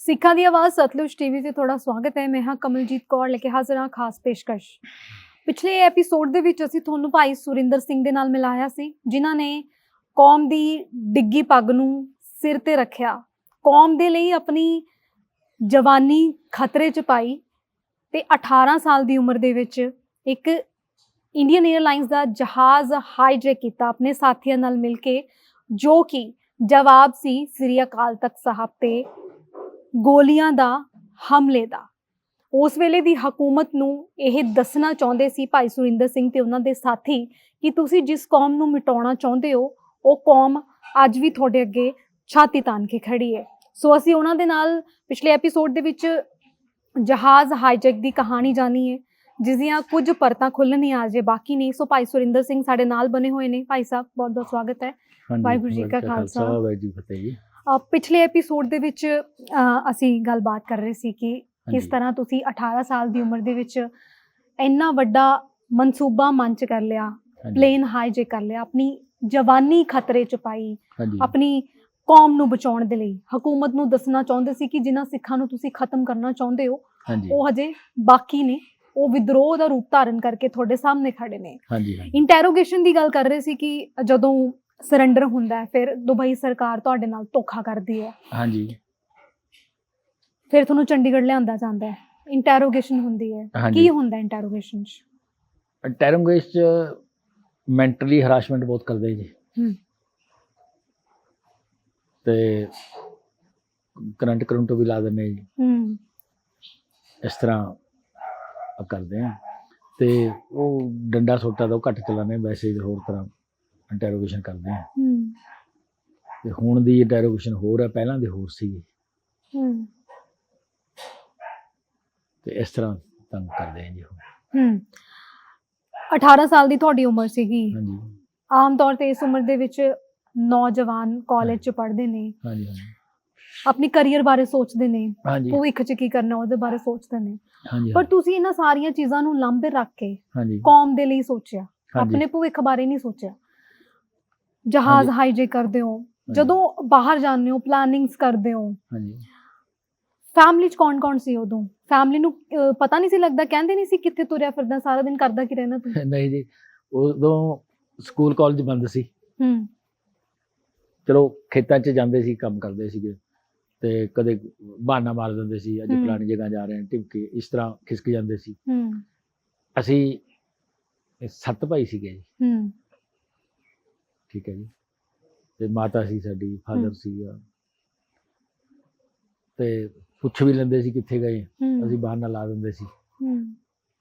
ਸਿੱਖਾਂ ਦੀ ਆਵਾਜ਼ ਸਤਲੁਜ ਟੀਵੀ ਤੇ ਤੁਹਾਡਾ ਸਵਾਗਤ ਹੈ। ਮੈਂ ਹਾਂ ਕਮਲਜੀਤ ਕੌਰ ਲੈ ਕੇ ਹਾਜ਼ਰ ਹਾਂ ਖਾਸ ਪੇਸ਼ਕਸ਼। ਪਿਛਲੇ ਐਪੀਸੋਡ ਦੇ ਵਿੱਚ ਅਸੀਂ ਤੁਹਾਨੂੰ ਭਾਈ ਸੁਰਿੰਦਰ ਸਿੰਘ ਦੇ ਨਾਲ ਮਿਲਾਇਆ ਸੀ, ਜਿਨ੍ਹਾਂ ਨੇ ਕੌਮ ਦੀ ਡਿੱਗੀ ਪੱਗ ਨੂੰ ਸਿਰ ਤੇ ਰੱਖਿਆ। ਕੌਮ ਦੇ ਲਈ ਆਪਣੀ ਜਵਾਨੀ ਖਤਰੇ 'ਚ ਪਾਈ ਤੇ 18 ਸਾਲ ਦੀ ਉਮਰ ਦੇ ਵਿੱਚ ਇੱਕ ਇੰਡੀਅਨ 에ਅਰਲਾਈਨਸ ਦਾ ਜਹਾਜ਼ ਹਾਈਜੈਕ ਕੀਤਾ ਆਪਣੇ ਸਾਥੀਆਂ ਨਾਲ ਮਿਲ ਕੇ, ਜੋ ਕਿ ਜਵਾਬ ਸੀ ਸ੍ਰੀ ਅਕਾਲ ਤਖਤ ਸਾਹਿਬ ਤੇ ਗੋਲੀਆਂ ਦਾ ਹਮਲੇ ਦਾ। ਉਸ ਵੇਲੇ ਦੀ ਹਕੂਮਤ ਨੂੰ ਇਹ ਦੱਸਣਾ ਚਾਹੁੰਦੇ ਸੀ ਭਾਈ ਸੁਰਿੰਦਰ ਸਿੰਘ ਤੇ ਉਹਨਾਂ ਦੇ ਸਾਥੀ ਕਿ ਤੁਸੀਂ ਜਿਸ ਕੌਮ ਨੂੰ ਮਿਟਾਉਣਾ ਚਾਹੁੰਦੇ ਹੋ ਉਹ ਕੌਮ ਅੱਜ ਵੀ ਤੁਹਾਡੇ ਅੱਗੇ ਛਾਤੀ ਤਾਣ ਕੇ ਖੜੀ ਹੈ। ਸੋ ਅਸੀਂ ਉਹਨਾਂ ਦੇ ਨਾਲ ਪਿਛਲੇ ਐਪੀਸੋਡ ਦੇ ਵਿੱਚ ਜਹਾਜ਼ ਹਾਈਜੈਕ ਦੀ ਕਹਾਣੀ ਜਾਣੀ ਹੈ ਜਿਸ ਦੀਆਂ ਕੁਝ ਪਰਤਾਂ ਖੁੱਲਣੀਆਂ ਅਜੇ ਬਾਕੀ ਨੇ। ਸੋ ਭਾਈ ਸੁਰਿੰਦਰ ਸਿੰਘ ਸਾਡੇ ਨਾਲ ਬਣੇ ਹੋਏ ਨੇ। ਭਾਈ ਸਾਹਿਬ ਬਹੁਤ ਬਹੁਤ ਸਵਾਗਤ ਹੈ। ਵਾਹਿਗੁਰੂ ਜੀ ਕਾ ਖਾਲਸਾ। ਵਾਹਿਗੁਰੂ ਜੀ ਫਤਿਹ ਜੀ। ਪਿਛਲੇ ਐਪੀਸੋਡ ਦੇ ਵਿੱਚ ਅਸੀਂ ਗੱਲਬਾਤ ਕਰ ਰਹੇ ਸੀ ਕਿ ਕਿਸ। ਤਰ੍ਹਾਂ ਤੁਸੀਂ 18 ਸਾਲ ਦੀ ਉਮਰ ਦੇ ਵਿੱਚ ਇੰਨਾ ਵੱਡਾ ਮਨਸੂਬਾ ਮੰਚ ਕਰ ਲਿਆ ਪਲੇਨ ਹਾਈਜੈਕ ਕਰ ਲਿਆ ਆਪਣੀ ਜਵਾਨੀ ਖਤਰੇ ਚ ਪਾਈ ਆਪਣੀ ਕੌਮ ਨੂੰ ਬਚਾਉਣ ਦੇ ਲਈ। ਹਕੂਮਤ ਨੂੰ ਦੱਸਣਾ ਚਾਹੁੰਦੇ ਸੀ ਕਿ ਜਿਨ੍ਹਾਂ ਸਿੱਖਾਂ ਨੂੰ ਤੁਸੀਂ ਖਤਮ ਕਰਨਾ ਚਾਹੁੰਦੇ ਹੋ ਉਹ ਹਜੇ ਬਾਕੀ ਨੇ। ਉਹ ਵਿਦਰੋਹ ਦਾ ਰੂਪ ਧਾਰਨ ਕਰਕੇ ਤੁਹਾਡੇ ਸਾਹਮਣੇ ਖੜੇ ਨੇ। ਹਾਂਜੀ, ਇੰਟਰੋਗੇਸ਼ਨ ਦੀ ਗੱਲ ਕਰ ਰਹੇ ਸੀ ਕਿ ਜਦੋਂ ਸਰੈਂਡਰ ਹੁੰਦਾ ਹੈ ਫਿਰ ਦੁਬਈ ਸਰਕਾਰ ਤੁਹਾਡੇ ਨਾਲ ਧੋਖਾ ਕਰਦੀ ਹੈ। ਹਾਂਜੀ। ਫਿਰ ਤੁਹਾਨੂੰ ਚੰਡੀਗੜ੍ਹ ਲਿਆਂਦਾ ਜਾਂਦਾ ਹੈ ਇੰਟਰੋਗੇਸ਼ਨ ਹੁੰਦੀ ਹੈ। ਕੀ ਹੁੰਦਾ ਇੰਟਰੋਗੇਸ਼ਨ ਚ? ਟੈਰਮਗੇਸ ਚ ਮੈਂਟਲੀ ਹਰਾਸਮੈਂਟ ਬਹੁਤ ਕਰਦੇ ਜੀ। ਹੂੰ। ਤੇ ਕਰੰਟ ਕਰੰਟ ਵੀ ਲਾ ਦਿੰਦੇ ਜੀ। ਹੂੰ। ਇਸ ਤਰ੍ਹਾਂ ਕਰਦੇ ਆ। ਤੇ ਉਹ ਡੰਡਾ ਸੋਟਾ ਤਾਂ ਉਹ ਘੱਟ ਚਲਾਉਂਦੇ ਵੈਸੇ ਹੀ ਹੋਰ ਤਰ੍ਹਾਂ ਇੰਟਰੋਗੇਸ਼ਨ ਕਰਦੇ ਆ ਹੂੰ। ਤੇ ਹੁਣ ਦੀ ਇੰਟਰੋਗੇਸ਼ਨ ਹੋਰ ਹੈ ਪਹਿਲਾਂ ਦੀ ਹੋਰ ਸੀ ਹੂੰ। ਤੇ ਇਸ ਤਰ੍ਹਾਂ ਤੰਗ ਕਰਦੇ ਆ ਜੀ। ਹੂੰ। 18 ਸਾਲ ਦੀ ਤੁਹਾਡੀ ਉਮਰ ਸੀਗੀ। ਹਾਂਜੀ। ਆਮ ਤੌਰ ਤੇ ਇਸ ਉਮਰ ਦੇ ਵਿੱਚ ਨੌਜਵਾਨ ਕਾਲਜ ਚ ਪੜ੍ਹਦੇ ਨੇ। ਹਾਂਜੀ ਹਾਂਜੀ। ਆਪਣੀ ਕੈਰੀਅਰ ਬਾਰੇ ਸੋਚਦੇ ਨੇ। ਹਾਂਜੀ। ਭਵਿੱਖ ਚ ਕੀ ਕਰਨਾ ਉਹਦੇ ਬਾਰੇ ਸੋਚਦੇ ਨੇ। ਹਾਂਜੀ ਪਰ ਤੁਸੀਂ ਇਹਨਾਂ ਸਾਰੀਆਂ ਚੀਜ਼ਾਂ ਨੂੰ ਲਾਂਭੇ ਰੱਖ ਕੇ ਹਾਂਜੀ। ਕੌਮ ਦੇ ਲਈ ਸੋਚਿਆ। ਆਪਣੇ ਭਵਿੱਖ ਬਾਰੇ ਨਹੀਂ ਸੋਚਿਆ। ਜਹਾਜ਼ ਹਾਂਜੀ। ਹਾਈਜੈਕ ਕਰਦੇ ਹੋ ਜਦੋਂ ਬਾਹਰ ਜਾਂਦੇ ਹੋ ਪਲਾਨਿੰਗਸ ਕਰਦੇ ਹੋ। ਹਾਂਜੀ। ਫੈਮਿਲੀ ਚ ਕੌਣ ਕੌਣ ਸੀ ਉਦੋਂ? ਫੈਮਿਲੀ ਨੂੰ ਪਤਾ ਨਹੀਂ ਸੀ ਲੱਗਦਾ ਕਹਿੰਦੇ ਨਹੀਂ ਸੀ ਕਿੱਥੇ ਤੁਰਿਆ ਫਿਰਦਾ ਸਾਰਾ ਦਿਨ ਕਰਦਾ ਕੀ ਰਹਿਣਾ ਤੂੰ? ਨਹੀਂ ਜੀ ਉਦੋਂ ਸਕੂਲ ਕਾਲਜ ਬੰਦ ਸੀ। ਹੂੰ। ਚਲੋ ਖੇਤਾਂ 'ਚ ਜਾਂਦੇ ਸੀ ਕੰਮ ਕਰਦੇ ਸੀਗੇ। ਤੇ ਕਦੇ ਬਹਾਨਾ ਮਾਰ ਦਿੰਦੇ ਸੀ ਅੱਜ। ਫਲਾਣੀ ਜਗ੍ਹਾ ਜਾ ਰਹੇ ਹਾਂ ਟਿਮਕੇ ਇਸ ਤਰ੍ਹਾਂ ਖਿਸਕ ਜਾਂਦੇ ਸੀ। ਹੂੰ। ਅਸੀਂ ਸੱਤ ਭਾਈ ਸੀਗੇ ਜੀ। ਹੂੰ। ਠੀਕ ਹੈ ਜੀ। ਤੇ ਮਾਤਾ ਸੀ ਸਾਡੀ ਫਾਦਰ। ਸੀਗਾ। ਤੇ ਪੁੱਛ ਵੀ ਲੈਂਦੇ ਸੀ ਕਿੱਥੇ ਗਏ। ਅਸੀਂ ਬਹਾਨਾ ਲਾ ਦਿੰਦੇ ਸੀ।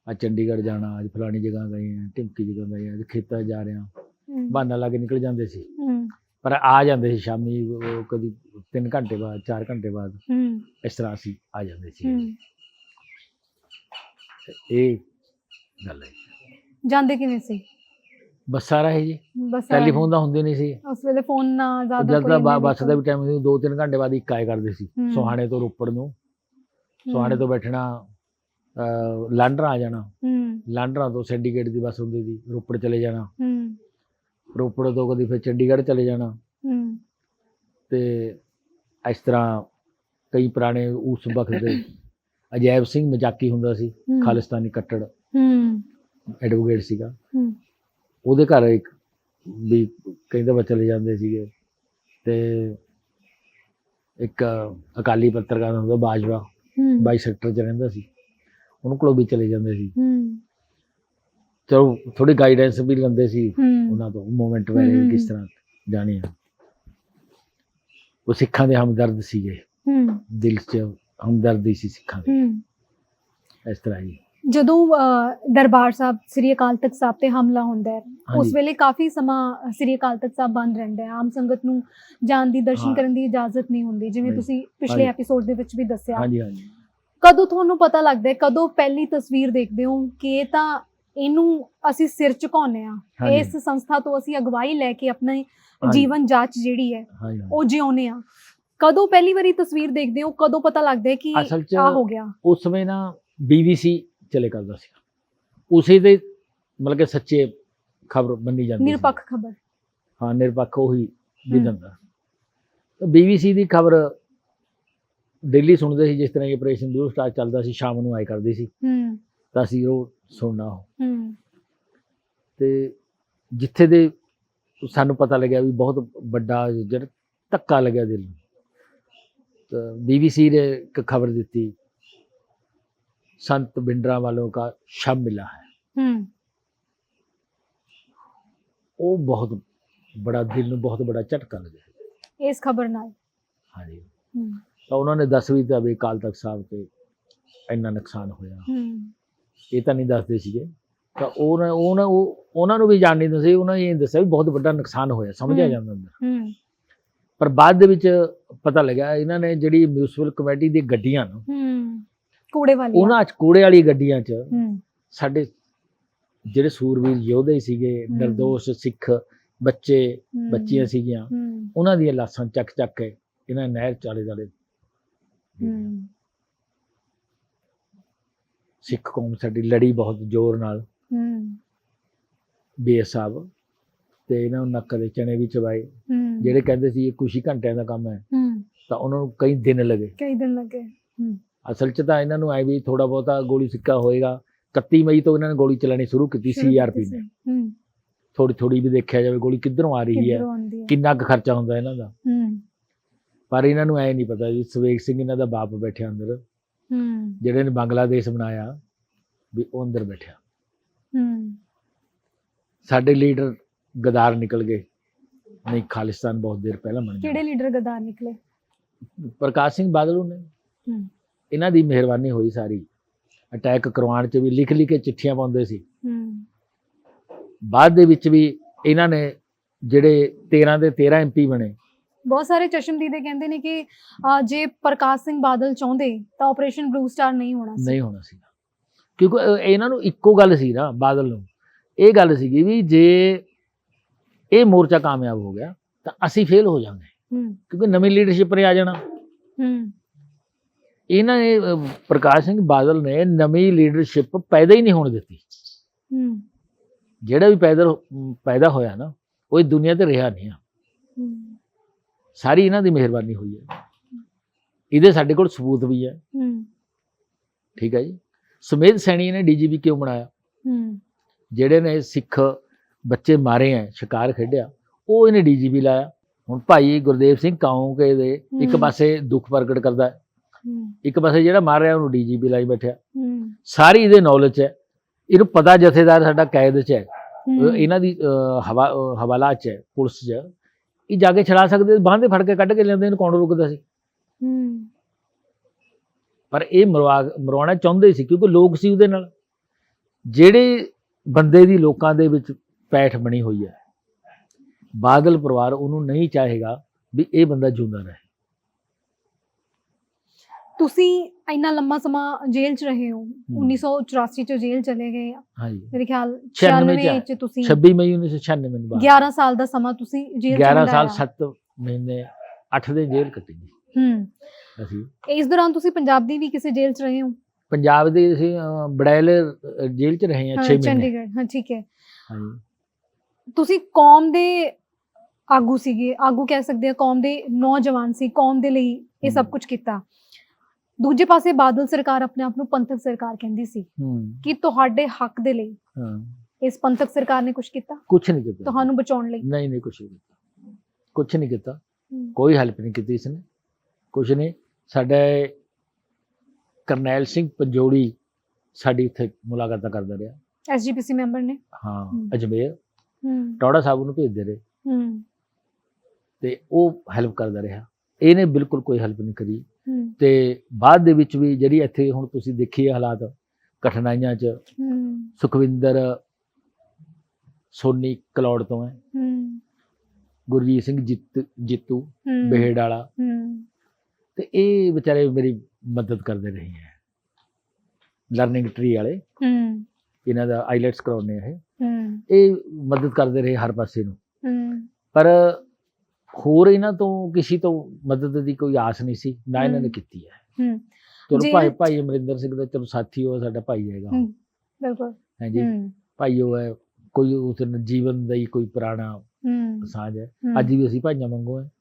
ਅੱਜ ਚੰਡੀਗੜ੍ਹ ਜਾਣਾ ਅੱਜ ਫਲਾਣੀ ਜਗ੍ਹਾ ਗਏ ਹਾਂ ਟਿਮਕੀ ਜਗ੍ਹਾ ਗਏ ਅੱਜ ਖੇਤਾਂ ਜਾ ਰਹੇ ਹੂੰ, ਬਹਾਨਾ ਲਾ ਕੇ ਨਿਕਲ ਜਾਂਦੇ ਸੀ। ਪਰ ਆ ਜਾਂਦੇ ਸੀ ਸ਼ਾਮੀ ਉਹ ਕਦੀ 3 ਘੰਟੇ ਬਾਅਦ 4 ਘੰਟੇ ਬਾਅਦ ਇਸ ਤਰ੍ਹਾਂ ਅਸੀਂ ਆ ਜਾਂਦੇ ਸੀ। ਇਹ ਗੱਲ ਹੈ। ਜਾਂਦੇ ਕਿਵੇਂ ਸੀ? ਬੱਸਾਂ ਰਹੇ ਜੀ। ਬਸ ਟੈਲੀਫੋਨ ਤਾਂ ਹੁੰਦੇ ਨਹੀਂ ਸੀ। ਉਸ ਵੇਲੇ ਫੋਨ ਨਾ ਜ਼ਿਆਦਾ ਜਦ ਕੋਈ ਇੰਨੇ ਬ- ਬੱਸ ਦਾ ਵੀ ਟਾਈਮ ਸੀ 2-3 ਘੰਟੇ ਬਾਅਦ ਇੱਕ ਆਏ ਕਰਦੇ ਸੀ ਹੂੰ। ਸੋਹਾਣੇ ਤੋਂ ਰੋਪੜ ਨੂੰ। ਹੂੰ, ਸੋਹਾਣੇ ਤੋਂ ਬੈਠਣਾ ਅਹ, ਲਾਂਡਰਾ ਆ ਜਾਣਾ। ਹੂੰ। ਲਾਂਡਰਾ ਤੋਂ ਸਿੰਡੀਕੇਟ ਦੀ ਬੱਸ ਹੁੰਦੀ ਸੀ ਰੋਪੜ ਚਲੇ ਜਾਣਾ। ਹੂੰ। ਰੋਪੜ ਤੋਂ ਕਦੀ ਫਿਰ ਚੰਡੀਗੜ੍ਹ ਚਲੇ ਜਾਣਾ। ਹੂੰ। ਤੇ ਇਸ ਤਰ੍ਹਾਂ ਕਈ ਪੁਰਾਣੇ ਉਸ ਵਕਤ ਦੇ ਅਜੈਬ ਸਿੰਘ ਮਜਾਕੀ ਹੁੰਦਾ ਸੀ ਹੂੰ, ਖਾਲਿਸਤਾਨੀ ਕੱਟੜ ਹੂੰ। ਐਡਵੋਕੇਟ ਸੀਗਾ। ਹੂੰ। ਉਹਦੇ ਘਰ ਇੱਕ ਵੀ ਕਈ ਦਫਾ ਚਲੇ ਜਾਂਦੇ ਸੀਗੇ ਤੇ ਇੱਕ ਅਕਾਲੀ ਪੱਤਰਕਾਰ ਹੁੰਦਾ ਬਾਜਵਾ ਹੂੰ। 22 ਸੈਕਟਰ 'ਚ ਰਹਿੰਦਾ ਸੀ। ਉਹਨਾਂ ਕੋਲੋਂ ਵੀ ਚਲੇ ਜਾਂਦੇ ਸੀ। ਹੂੰ। ਚਲੋ ਥੋੜੀ ਗਾਈਡੈਂਸ ਵੀ ਲੈਂਦੇ ਸੀ ਉਹਨਾਂ ਤੋਂ ਮੂਵਮੈਂਟ ਬਾਰੇ। ਕਿਸ ਤਰ੍ਹਾਂ ਜਾਣੀ ਆ ਉਹ ਸਿੱਖਾਂ ਦੇ ਹਮਦਰਦ ਸੀਗੇ। ਹੂੰ। ਦਿਲ 'ਚ ਹਮਦਰਦੀ ਸੀ ਸਿੱਖਾਂ ਦੀ। ਹੂੰ। ਇਸ ਤਰ੍ਹਾਂ ਹੀ। ਜਦੋਂ ਦਰਬਾਰ ਸਾਹਿਬ ਸ੍ਰੀ ਅਕਾਲ ਤਖਤ ਸਾਹਿਬ ਤੇ ਹਮਲਾ ਹੁੰਦਾ ਹੈ ਉਸ ਵੇਲੇ ਕਾਫੀ ਸਮਾਂ ਸ੍ਰੀ ਅਕਾਲ ਤਖਤ ਸਾਹਿਬ ਬੰਦ ਰਹਿੰਦਾ ਹੈ ਆਮ ਸੰਗਤ ਨੂੰ ਜਾਣ ਦੀ ਦਰਸ਼ਨ। ਕਰਨ ਦੀ ਇਜਾਜ਼ਤ ਨਹੀਂ ਹੁੰਦੀ ਜਿਵੇਂ। ਤੁਸੀਂ ਪਿਛਲੇ। ਐਪੀਸੋਡ ਦੇ ਵਿੱਚ ਵੀ ਦੱਸਿਆ ਹਾਂਜੀ ਹਾਂਜੀ ਕਦੋਂ ਤੁਹਾਨੂੰ ਪਤਾ ਲੱਗਦਾ ਹੈ ਕਦੋਂ ਪਹਿਲੀ ਤਸਵੀਰ ਦੇਖਦੇ ਹੋ ਕਿ ਇਹ ਤਾਂ ਇਹਨੂੰ ਅਸੀਂ ਸਿਰ ਝੁਕਾਉਂਦੇ ਆ। ਇਸ ਸੰਸਥਾ ਤੋਂ ਅਸੀਂ ਅਗਵਾਈ ਲੈ ਕੇ ਆਪਣੀ ਜੀਵਨ ਜਾਂਚ ਜਿਹੜੀ ਹੈ। ਉਹ ਜਿਉਂਦੇ ਆ ਕਦੋਂ ਪਹਿਲੀ ਵਾਰੀ ਤਸਵੀਰ ਦੇਖਦੇ ਹੋ ਕਦੋਂ ਪਤਾ ਲੱਗਦਾ ਹੈ ਕਿ ਆ ਹੋ ਗਿਆ ਉਸ ਸਮੇਂ ਨਾ BBC ਚਲੇ ਕਰਦਾ ਸੀ ਉਸੇ ਦੇ ਮਤਲਬ ਕਿ ਸੱਚੇ ਖਬਰ ਬੰਨੀ ਜਾਂਦੀ ਸੀ। ਨਿਰਪੱਖ ਖਬਰ। ਹਾਂ ਨਿਰਪੱਖ ਉਹੀ ਵੀ ਹਮ। ਦਿੰਦਾ। ਤਾਂ BBC ਦੀ ਖਬਰ ਡੇਲੀ ਸੁਣਦੇ ਸੀ ਜਿਸ ਤਰ੍ਹਾਂ ਇਹ ਆਪਰੇਸ਼ਨ ਬਲੂ ਸਟਾਰ ਚੱਲਦਾ ਸੀ ਸ਼ਾਮ ਨੂੰ ਆਏ ਕਰਦੀ ਸੀ। ਹੂੰ। ਤਾਂ ਅਸੀਂ ਉਹ ਸੁਣਨਾ ਉਹ। ਹੂੰ। ਤੇ ਜਿੱਥੇ ਦੇ ਸਾਨੂੰ ਪਤਾ ਲੱਗਿਆ ਵੀ ਬਹੁਤ ਵੱਡਾ ਜਿਹੜਾ ਧੱਕਾ ਲੱਗਿਆ ਦਿਲ ਨੂੰ। ਤਾਂ ਬੀਬੀਸੀ ਨੇ ਇੱਕ ਖਬਰ ਦਿੱਤੀ संत बिंद्रा वालों का शव मिला है ਹੂੰ ਉਹ ਬਹੁਤ ਬੜਾ ਦਿਲ ਨੂੰ ਬਹੁਤ ਬੜਾ ਝਟਕਾ ਲੱਗਿਆ ਇਸ ਖਬਰ ਨਾਲ ਹਾਂਜੀ ਹੂੰ ਤਾਂ ਉਹਨਾਂ ਨੇ ਦੱਸ ਵੀ ਦਿੱਤਾ ਵੀ ਅਕਾਲ ਤਖਤ ਸਾਹਿਬ ਤੇ ਇੰਨਾ ਨੁਕਸਾਨ ਹੋਇਆ ਹੂੰ ਇਹ ਤਾਂ ਨਹੀਂ ਦੱਸਦੇ ਸੀਗੇ ਤਾਂ ਉਹਨਾਂ ਉਹਨਾਂ ਉਹ ਉਹਨਾਂ ਨੂੰ ਵੀ ਜਾਣ ਨਹੀਂ ਦਿੰਦੇ ਸੀ ਉਹਨਾਂ ਨੇ ਇਹ ਦੱਸਿਆ ਵੀ ਬਹੁਤ ਵੱਡਾ ਨੁਕਸਾਨ ਹੋਇਆ ਸਮਝਿਆ ਹੂੰ। ਜਾਂਦਾ ਹੁੰਦਾ ਹੂੰ ਪਰ ਬਾਅਦ ਦੇ ਵਿੱਚ ਪਤਾ ਲੱਗਾ ਇਹਨਾਂ ਨੇ ਜਿਹੜੀ ਮਿਊਨਿਸਪਲ ਕਮੇਟੀ ਦੀ ਗੱਡੀਆਂ ਨੂੰ ਹੂੰ ਕੂੜੇ ਵਾਲੀ ਉਹਨਾਂ ਚ ਕੂੜੇ ਵਾਲੀ ਗੱਡੀਆਂ 'ਚ ਸਾਡੇ ਜਿਹੜੇ ਸੂਰਵੀਰ ਯੋਧੇ ਸੀਗੇ। ਨਿਰਦੋਸ਼ ਸਿੱਖ ਬੱਚੇ ਬੱਚੀਆਂ ਸੀਗੀਆਂ ਉਹਨਾਂ ਦੀਆਂ ਲਾਸ਼ਾਂ ਚੱਕ ਚੱਕ ਕੇ ਇਹਨਾਂ ਨਹਿਰ ਚਾਲੇ ਹੂੰ। ਸਿੱਖ ਕੌਮ ਸਾਡੀ ਲੜੀ ਬਹੁਤ ਜ਼ੋਰ ਨਾਲ। ਹੂੰ। ਬੇਸਾਬ ਤੇ ਇਹਨਾਂ ਨੂੰ ਨੱਕ ਦੇ ਚਣੇ ਵੀ ਚਬਾਏ। ਹੂੰ। ਜਿਹੜੇ ਕਹਿੰਦੇ ਸੀ ਇਹ ਕੁਛ ਹੀ ਘੰਟਿਆਂ ਦਾ ਕੰਮ ਹੈ ਹੂੰ। ਤਾਂ ਉਹਨਾਂ ਨੂੰ ਕਈ ਦਿਨ ਲੱਗੇ। ਕਈ ਦਿਨ ਲੱਗੇ। ਹੂੰ। ਅਸਲ 'ਚ ਤਾਂ ਇਹਨਾਂ ਨੂੰ ਆਏ ਵੀ ਥੋੜਾ ਬਹੁਤਾ ਗੋਲੀ ਸਿੱਕਾ ਹੋਏਗਾ। 31 ਮਈ ਤੋਂ ਇਹਨਾਂ ਨੇ ਗੋਲੀ ਚਲਾਣੀ ਸ਼ੁਰੂ ਕੀਤੀ ਸੀਆਰਪੀ ਕੀਤੀ ਨੇ। ਥੋੜੀ ਥੋੜੀ ਵੀ ਦੇਖਿਆ ਜਾਵੇ ਗੋਲੀ ਕਿੱਧਰੋਂ ਆ ਰਹੀ ਹੈ ਕਿੰਨਾ ਕੁ ਖਰਚਾ ਹੁੰਦਾ ਇਹਨਾਂ ਦਾ। ਹੂੰ। ਪਰ ਇਹਨਾਂ ਨੂੰ ਐ ਨਹੀਂ ਪਤਾ ਜੀ ਸਵੇਗ ਸਿੰਘ ਇਹਨਾਂ ਦਾ ਬਾਪ ਬੈਠਿਆ ਅੰਦਰ। ਹੂੰ। ਜਿਹੜੇ ਨੇ ਬੰਗਲਾਦੇਸ਼ ਬਣਾਇਆ ਵੀ ਉਹ ਅੰਦਰ ਬੈਠਿਆ। ਹੂੰ। ਸਾਡੇ ਲੀਡਰ ਗਦਾਰ ਨਿਕਲ ਗਏ। ਨਹੀਂ ਖਾਲਿਸਤਾਨ ਬਹੁਤ ਦੇਰ ਪਹਿਲਾਂ ਬਣ ਕਿਹੜੇ ਗਿਆ ਲੀਡਰ ਗਦਾਰ ਨਿਕਲੇ? ਪ੍ਰਕਾਸ਼ ਸਿੰਘ ਬਾਦਲ ਨੇ ਹੂੰ। ਇਹਨਾਂ ਦੀ ਮਿਹਰਬਾਨੀ ਹੋਈ ਸਾਰੀ। ਅਟੈਕ ਕਰਵਾਉਣ ਚ ਵੀ ਲਿਖ ਲਿਖ ਕੇ ਚਿੱਠੀਆਂ ਪਾਉਂਦੇ ਸੀ। ਹੂੰ। ਬਾਅਦ ਦੇ ਵਿੱਚ ਵੀ ਇਹਨਾਂ ਨੇ ਜਿਹੜੇ 13 ਦੇ 13 ਐਮਪੀ ਬਣੇ। ਬਹੁਤ ਸਾਰੇ ਚਸ਼ਮਦੀਦੇ ਕਹਿੰਦੇ ਨੇ ਕਿ ਜੇ ਪ੍ਰਕਾਸ਼ ਸਿੰਘ ਬਾਦਲ ਚਾਹੁੰਦੇ ਤਾਂ ਆਪਰੇਸ਼ਨ ਬਲੂ ਸਟਾਰ ਨਹੀਂ ਹੋਣਾ ਸੀ। ਨਹੀਂ ਹੋਣਾ ਸੀ। ਕਿਉਂਕਿ ਇਹਨਾਂ ਨੂੰ ਇੱਕੋ ਗੱਲ ਸੀ ਨਾ ਬਾਦਲ ਨੂੰ। ਇਹ ਗੱਲ ਸੀਗੀ ਵੀ ਜੇ ਇਹ ਮੋਰਚਾ ਕਾਮਯਾਬ ਹੋ ਗਿਆ ਤਾਂ ਅਸੀਂ ਫੇਲ ਹੋ ਜਾਵਾਂਗੇ ਹੂੰ। ਕਿਉਂਕਿ ਨਵੀਂ ਲੀਡਰਸ਼ਿਪ ਨੇ ਆ ਜਾਣਾ। ਹੂੰ। ਇਹਨਾਂ ਨੇ ਪ੍ਰਕਾਸ਼ ਸਿੰਘ ਬਾਦਲ ਨੇ ਨਵੀਂ ਲੀਡਰਸ਼ਿਪ ਪੈਦਾ ਹੀ ਨਹੀਂ ਹੋਣ ਦਿੱਤੀ। ਹੂੰ। ਜਿਹੜਾ ਵੀ ਪੈਦਾ ਪੈਦਾ ਹੋਇਆ ਨਾ ਉਹ ਇਸ ਦੁਨੀਆ ਤੇ ਰਿਹਾ ਨਹੀਂ ਆ। ਹੂੰ। ਸਾਰੀ ਇਹਨਾਂ ਦੀ ਮਿਹਰਬਾਨੀ ਹੋਈ ਹੈ। ਇਹਦੇ ਸਾਡੇ ਕੋਲ ਸਬੂਤ ਵੀ ਹੈ। ਹੂੰ। ਠੀਕ ਹੈ ਜੀ। ਸੁਮੇਧ ਸੈਣੀ ਨੇ ਡੀਜੀਪੀ ਕਿਉਂ ਬਣਾਇਆ? ਹੂੰ। ਜਿਹੜੇ ਨੇ ਸਿੱਖ ਬੱਚੇ ਮਾਰੇ ਆ ਸ਼ਿਕਾਰ ਖੇਡਿਆ ਉਹ ਇਹਨੇ ਡੀਜੀਪੀ ਲਾਇਆ। ਹੁਣ ਭਾਈ ਗੁਰਦੇਵ ਸਿੰਘ ਕਾਉਂਕੇ ਦੇ ਇੱਕ। ਪਾਸੇ ਦੁੱਖ ਪ੍ਰਗਟ ਕਰਦਾ ਹੂੰ। ਇੱਕ ਪਾਸੇ ਜਿਹੜਾ ਮਾਰ ਰਿਹਾ ਉਹਨੂੰ ਡੀਜੀਪੀ ਲਾਈ ਬੈਠਿਆ। ਸਾਰੀ ਇਹਦੇ ਨੌਲੇਜ ਹੈ। ਇਹਨੂੰ ਪਤਾ ਜਥੇਦਾਰ ਸਾਡਾ ਕੈਦ 'ਚ ਹੈ। ਇਹਨਾਂ ਦੀ ਹਵਾ ਅਹ, ਹਵਾਲਾਤ 'ਚ ਹੈ ਪੁਲਿਸ 'ਚ। ਇਹ ਜਾ ਕੇ ਛੜਾ ਸਕਦੇ ਬਾਂਹ ਫੜ ਕੇ ਕੱਢ ਕੇ ਲੈਂਦੇ ਇਹਨੂੰ ਕੌਣ ਰੁਕਦਾ ਸੀ? ਪਰ ਇਹ ਮਰਵਾ ਮਰਵਾਉਣਾ ਚਾਹੁੰਦੇ ਸੀ ਕਿਉਂਕਿ ਲੋਕ ਸੀ ਉਹਦੇ ਨਾਲ। ਜਿਹੜੇ ਬੰਦੇ ਦੀ ਲੋਕਾਂ ਦੇ ਵਿੱਚ ਪੈਠ ਬਣੀ ਹੋਈ ਹੈ ਬਾਦਲ ਪਰਿਵਾਰ ਉਹਨੂੰ ਨਹੀਂ ਚਾਹੇਗਾ ਵੀ ਇਹ ਬੰਦਾ ਜਿਉਂਦਾ ਰਹੇ। ਤੁਸੀਂ ਇੰਨਾ ਲੰਮਾ ਸਮਾਂ ਜੇਲ੍ਹ 'ਚ ਰਹੇ ਹੋ? 1984 'ਚ ਜੇਲ੍ਹ ਚਲੇ ਗਏ ਹਾਂਜੀ। ਮੇਰੇ ਖਿਆਲ 96 96 'ਚ ਤੁਸੀਂ 26 ਮਈ 1996 ਨੂੰ ਬਾਅਦ 11 ਸਾਲ ਦਾ ਸਮਾਂ ਤੁਸੀਂ ਜੇਲ੍ਹ 'ਚ 11 ਸਾਲ ਬਿਤਾਇਆ। 7 ਮਹੀਨੇ 8 ਦਿਨ ਜੇਲ੍ਹ ਕੱਟੀ ਜੀ। ਹੂੰ। ਅਸੀਂ। ਇਸ ਦੌਰਾਨ ਤੁਸੀਂ ਪੰਜਾਬ ਦੀ ਵੀ ਕਿਸੇ ਜੇਲ੍ਹ 'ਚ ਰਹੇ ਹੋ? ਪੰਜਾਬ ਦੇ ਅਸੀਂ ਬੜੈਲ ਜੇਲ੍ਹ 'ਚ ਰਹੇ ਹਾਂ 6 ਮਹੀਨੇ। ਚੰਡੀਗੜ੍ਹ। ਹਾਂ ਠੀਕ ਹੈ। ਹਾਂਜੀ। ਤੁਸੀਂ ਕੌਮ ਦੇ ਆਗੂ ਸੀਗੇ। ਆਗੂ ਕਹਿ ਸਕਦੇ ਆ ਕੌਮ ਦੇ ਨੌਜਵਾਨ ਸੀ। ਕੌਮ ਦੇ ਲਈ ਇਹ ਸਭ। ਕੁਝ ਕੀਤਾ। ਦੂਜੇ ਪਾਸੇ ਬਾਦਲ ਸਰਕਾਰ ਆਪਣੇ ਆਪ ਨੂੰ ਪੰਥਕ ਸਰਕਾਰ ਕਹਿੰਦੀ ਸੀ ਕਿ ਤੁਹਾਡੇ ਹੱਕ ਦੇ ਲਈ ਇਸ ਪੰਥਕ ਸਰਕਾਰ ਨੇ ਕੁਝ ਕੀਤਾ? ਕੁਝ ਨਹੀਂ ਕੀਤਾ। ਤੁਹਾਨੂੰ ਬਚਾਉਣ ਲਈ? ਨਹੀਂ ਨਹੀਂ ਕੁਝ ਨਹੀਂ ਕੀਤਾ। ਕੁਝ ਨਹੀਂ ਕੀਤਾ। ਕੋਈ ਹੈਲਪ ਨਹੀਂ ਕੀਤੀ ਇਸਨੇ। ਕੁਝ ਨਹੀਂ। ਸਾਡੇ ਕਰਨੈਲ ਸਿੰਘ ਪੰਜੋੜੀ ਸਾਡੀ ਉੱਥੇ ਮੁਲਾਕਾਤਾਂ ਕਰਦਾ ਰਿਹਾ। ਐਸਜੀਪੀਸੀ ਮੈਂਬਰ ਨੇ? ਹਾਂ। ਅਜਮੇਰ। ਹੂੰ। ਟੌੜਾ ਸਾਹਿਬ ਨੂੰ ਭੇਜਦੇ ਰਹੇ। ਹੂੰ। ਤੇ ਉਹ ਹੈਲਪ ਕਰਦਾ ਰਿਹਾ। ਇਹਨੇ ਬਿਲਕੁਲ ਕੋਈ ਹੈਲਪ ਨਹੀਂ ਕਰੀ। ਤੇ ਬਾਅਦ ਦੇ ਵਿੱਚ ਵੀ ਜਿਹੜੀ ਇੱਥੇ ਹੁਣ ਤੁਸੀਂ ਦੇਖੀਏ ਹਾਲਾਤ ਕਠਿਨਾਈਆਂ 'ਚ ਸੁਖਵਿੰਦਰ ਸੋਨੀ ਕਲੌੜ ਤੋਂ ਹੈ। ਗੁਰਜੀਤ ਸਿੰਘ ਜਿੱਤ ਜਿੱਤੂ ਬੇਹੜ ਵਾਲਾ। ਤੇ ਇਹ ਵਿਚਾਰੇ ਮੇਰੀ ਮਦਦ ਕਰਦੇ ਰਹੇ ਹੈ। ਲਰਨਿੰਗ ਟਰੀ ਵਾਲੇ। ਇਹਨਾਂ ਦਾ ਆਈਲੈਟਸ ਕਰਾਉਣੇ ਇਹ। ਮਦਦ ਕਰਦੇ ਰਹੇ ਹਰ ਪਾਸੇ ਨੂੰ। ਪਰ ਹੋਰ ਇਹਨਾਂ ਤੋਂ ਕਿਸੇ ਤੋਂ ਮਦਦ ਦੀ ਕੋਈ ਆਸ ਨਹੀਂ ਸੀ ਨਾ ਇਹਨਾਂ ਨੇ। ਕੀਤੀ ਹੈ। ਹੂੰ। ਚਲੋ ਭਾਈ ਭਾਈ ਅਮਰਿੰਦਰ ਸਿੰਘ ਦਾ ਚਲੋ ਸਾਥੀ ਉਹ ਸਾਡਾ ਭਾਈ ਹੈਗਾ। ਬਿਲਕੁਲ। ਹਾਂਜੀ ਹੂੰ। ਭਾਈ ਉਹ ਹੈ ਕੋਈ ਉਸ ਜੀਵਨ ਦਾ ਹੀ ਕੋਈ ਪੁਰਾਣਾ ਹੂੰ। ਸਾਂਝ ਹੈ। ਹੂੰ, ਅੱਜ ਵੀ ਅਸੀਂ ਭਾਈਆਂ ਵਾਂਗੂ ਹੈ।